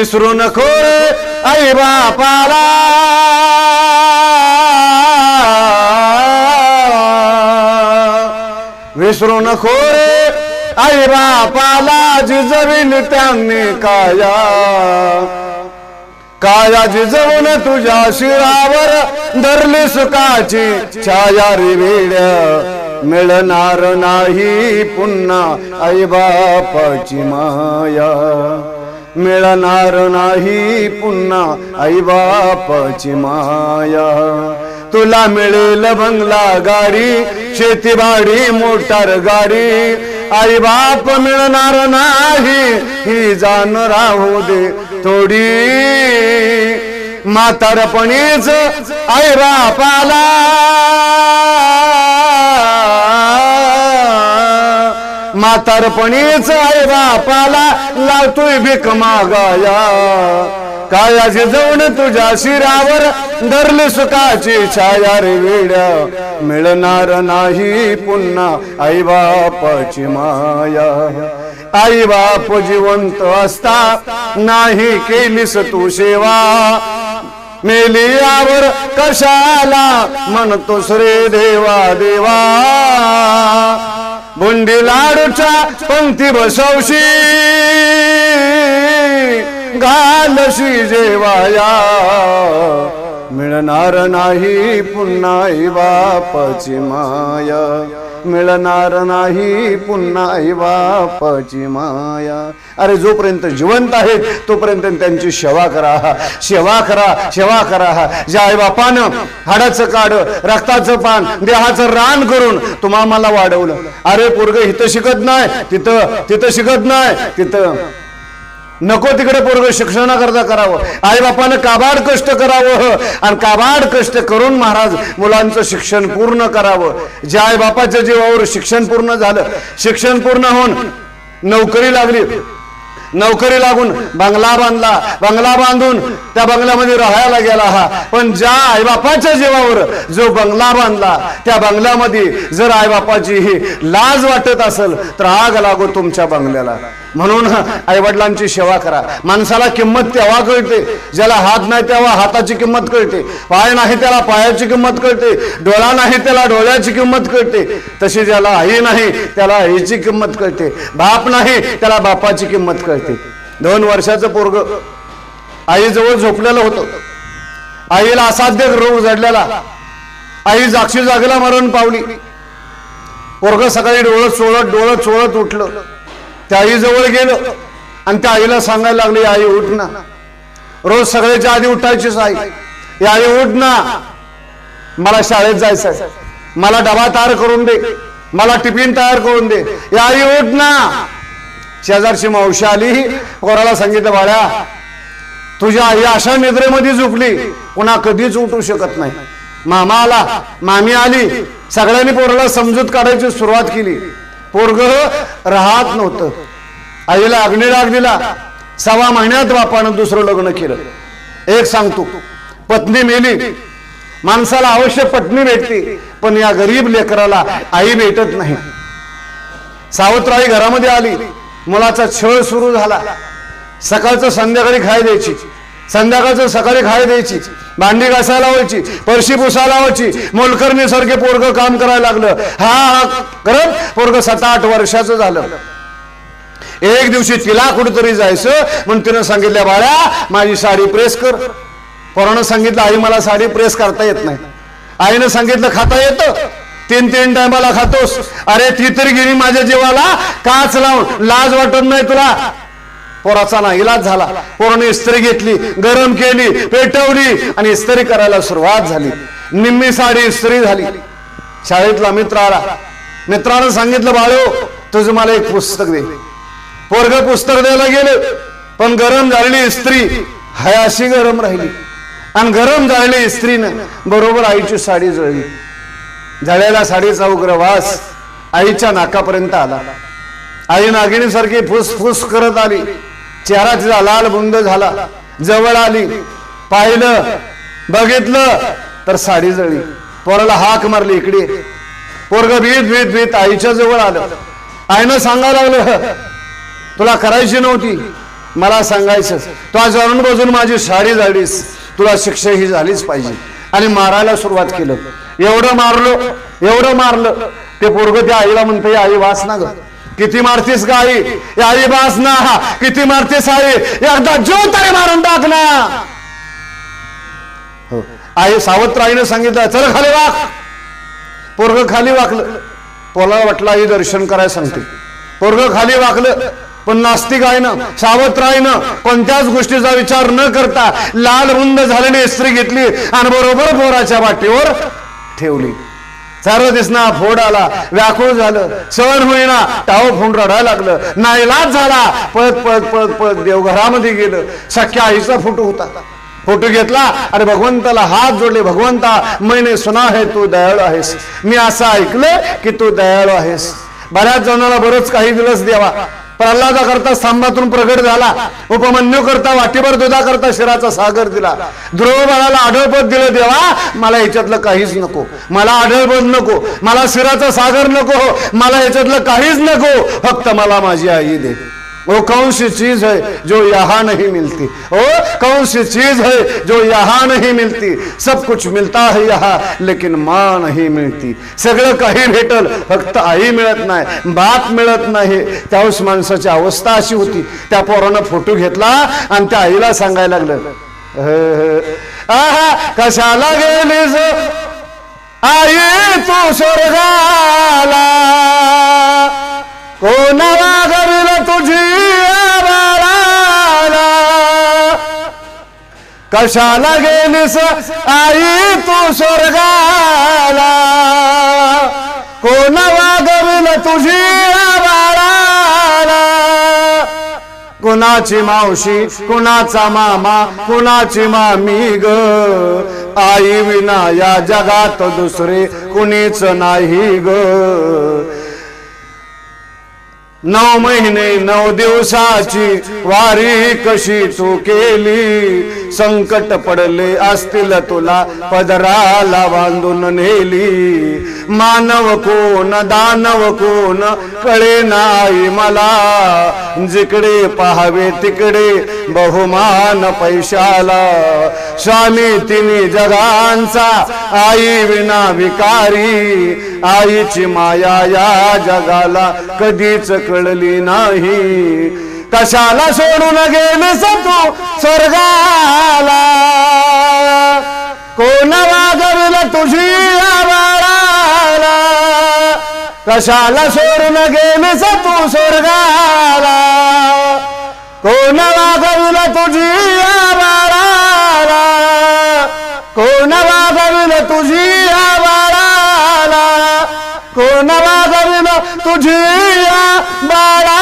विसरू नको रे आई बापाला. विसरू नको रे आई बापाला जिजवीन त्यांनी काया. काया जिजवून तुझ्या शिरावर धरली सुखाची छाया रे मिळणार नाही पुन्हा आई बापाची माया. मिळणार नाही पुन्हा आई बापाची माया. तुला मिळेल बंगला गाडी शेतीबाडी मोटार गाडी. आई बाप मिळणार नाही ही जाण राहू दे थोडी. म्हातारपणीच आई बापाला. म्हातारपणीच आई बापाला लावतोय भीक मागाया कायाची जवण तुझ्या शिरावर? धरली सुखाची छाया रे वेड्या मिळणार नाही पुन्हा आई बापाची माया. आई बाप जिवंत असता नाही केलीस तू सेवा. मेलियावर कशाला म्हणतोस रे देवा देवा? बुंदी लाडूच्या पंक्ती बसवशी. घालशी जेवाया. मिळणार नाही पुन्हा आई बापाची माया. मिळणार नाही पुन्हा आई बापाची माया. अरे जोपर्यंत जिवंत आहेत तोपर्यंत त्यांची सेवा करा. सेवा करा सेवा करा. ज्या आईबापानं हाडाचं काढ रक्ताचं पान देहाचं रान करून तुम्हा मला वाढवलं. अरे पोरग इथं शिकत नाही तिथं तिथं शिकत नाही तिथं. नको तिकडे पोरग शिक्षणाकरता करावं. आईबापानं काबाड कष्ट करावं. आणि काबाड कष्ट करून महाराज मुलांचं शिक्षण पूर्ण करावं. ज्या आईबापाच्या जीवावर शिक्षण पूर्ण झालं शिक्षण पूर्ण होऊन नोकरी लागली नोकरी लागून बंगला बांधला. बंगला बांधून त्या बंगल्यामध्ये राहायला गेला हा. पण ज्या आईबापाच्या जीवावर जो बंगला बांधला त्या बंगल्यामध्ये जर आईबापाची ही लाज वाटत असेल तर आग लागो तुमच्या बंगल्याला. म्हणून आईवडिलांची सेवा करा. माणसाला किंमत तेव्हा कळते ज्याला हात नाही तेव्हा हाताची किंमत कळते. पाय नाही त्याला पायाची किंमत कळते. डोळा नाही त्याला डोळ्याची किंमत कळते. तशी ज्याला आई नाही त्याला आईची किंमत कळते. बाप नाही त्याला बापाची किंमत कळते. दोन वर्षाचं पोरग आईजवळ झोपलेलं होतं. आईला असाध्य रोग जडलेला आई जाक्षी जागेला मरण पावली. पोरग सकाळी डोळं चोळत डोळं चोळत उठलं. त्या आईजवळ गेलं आणि त्या आईला सांगायला लागली आई उठ ना. रोज सगळ्याच्या आधी उठायचीच आई. या आई उठ ना. मला शाळेत जायचंय. मला डबा तयार करून दे. मला टिफिन तयार करून दे. या आई उठ ना. शेजारची मावशी आली कोराला सांगितलं बाळ्या तुझ्या आई अशा निद्रेमध्ये झोपली पुन्हा कधीच उठू शकत नाही. मामा आला मामी आली सगळ्यांनी पोराला समजूत काढायची सुरुवात केली. पोरग राहत नव्हतं. आईला अग्निराग दिला. सव्वा महिन्यात बापानं दुसरं लग्न केलं. एक सांगतो पत्नी मेली. माणसाला अवश्य पत्नी भेटते पण या गरीब लेकराला आई भेटत नाही. सावत्र आई घरामध्ये आली. मुलाचा छळ सुरू झाला. सकाळचं संध्याकाळी खाय द्यायची. संध्याकाळचं सकाळी खाय द्यायची. भांडी घासायला व्हायची परशी पुसायला व्हायची मोलकरणीसारखे पोरग काम करायला लागलं. हा हा करत पोरग सात आठ वर्षाचं झालं. एक दिवशी तिला कुठेतरी जायचं. म्हणून तिनं सांगितलं बाळा माझी साडी प्रेस कर. पोरानं सांगितलं आई मला साडी प्रेस करता येत नाही. आईनं सांगितलं खाता येतं. तीन तीन टायमाला खातोस. अरे ती तरी गेली माझ्या जीवाला. काच लावून. लाज वाटत नाही तुला. पोराचा ना इलाज झाला. पोराने इस्त्री घेतली गरम केली पेटवली आणि इस्त्री करायला सुरुवात झाली. निम्मी साडी इस्त्री झाली. शाळेतला मित्र आला. मित्रानं सांगितलं बाळो तुझं मला एक पुस्तक दे. पोरग पुस्तक द्यायला गेलं पण गरम झालेली इस्त्री हयाशी गरम राहिली. आणि गरम झालेली इस्त्रीनं बरोबर आईची साडी जळली. जळ्याला साडीचा उग्र वास आईच्या नाकापर्यंत आला. आई नागिणीसारखी फुसफुस करत आली. चेहरा तिचा लाल बुंद झाला. जवळ आली. पाहिलं. बघितलं. तर साडी जळी पोराला हाक मारली इकडे. पोरग भीत भीत भीत आईच्या जवळ आलं. आईनं सांगायला लागलं तुला करायची नव्हती. मला सांगायचं तू आज अरुण बाजून माझी साडी झालीस तुला शिक्षा ही झालीच पाहिजे. आणि मारायला सुरुवात केलं. एवढं मारलं एवढं मारलं. ते पोरग त्या आईला म्हणते आई वास ना ग. किती मारतीस का आई? आई वास ना. किती मारतीस आई? एकदा जो तरी मारून टाक ना. हो. आई सावत्र आईनं सांगितलं चल खाली वाक. पोरग खाली वाकलं. पोला वाटलं आई दर्शन करायला सांगते. पोरग खाली वाकलं पण नास्तिक आहे ना. सावत्र आहे ना कोणत्याच गोष्टीचा विचार न करता लाल रुंद झाल्याने इस्त्री घेतली आणि बरोबर पोराच्या वाटेवर ठेवली. सारं दिसना फोड आला व्याकुळ झालं. सहन होईना टाव फोन रडायला लागलं. नाईलाज झाला. पळत पळत पळत पळत देवघरामध्ये गेलं. सख्या आईचा फोटो होता. फोटो घेतला आणि भगवंताला हात जोडले भगवंता मैने सुना है तू दयाळू आहेस. मी असं ऐकलं की तू दयाळू आहेस. बऱ्याच जणाला बरंच काही दिलंच देवा. प्रल्हादा करता स्तंभातून प्रगट झाला. उपमन्यू करता वाटीभर दुधा करता शिराचा सागर दिला. ध्रुव बाळाला आढळपद दिलं देवा मला याच्यातलं काहीच नको. मला आढळपद नको. मला शिराचा सागर नको. मला याच्यातलं काहीच नको. फक्त मला माझी आई दे. वो कौन सी चीज है जो यहाँ नहीं मिलती? वो कौन सी चीज है जो यहाँ नहीं मिलती? सब कुछ मिलता है यहाँ लेकिन माँ नहीं मिळती सगळं काही भेटल फक्त आई मिळत नाही बाप मिळत नाही. त्यावेळेस माणसाची अवस्था अशी होती. त्या पोरानं फोटो घेतला आणि त्या आईला सांगायला लागलं कशाला गेलीस? आई तू स्वर्गाला. कोणाला घडलं तुझी कशाला गेलीस? आई तू स्वर्गाला. कोण वागविल तुझी बाळाला कुणाची मावशी कुणाचा मामा कुणाची मामी ग? आई विना या जगात दुसरे कुणीच नाही ग. नऊ महिने नऊ दिवसाची वारी कशी तू केली? संकट पडले असतील तुला. पदराला बांधून नेली. मानव कोण दानव कोण कळे नाही मला. जिकडे पाहावे तिकडे बहुमान पैशाला. स्वामी तिने जगांचा आई विना विकारी आईची माया या जगाला कधीच कळली नाही. कशाला सोडून गेलीस तू स्वर्गाला? कोण वागवलं तुझी या कशाला सोडून गेलीस तू स्वर्गाला? कोण वागवलं तुझी या बाळाला कोण वागवलं तुझी या बाळाला कोण वागवलं तुझी बाळा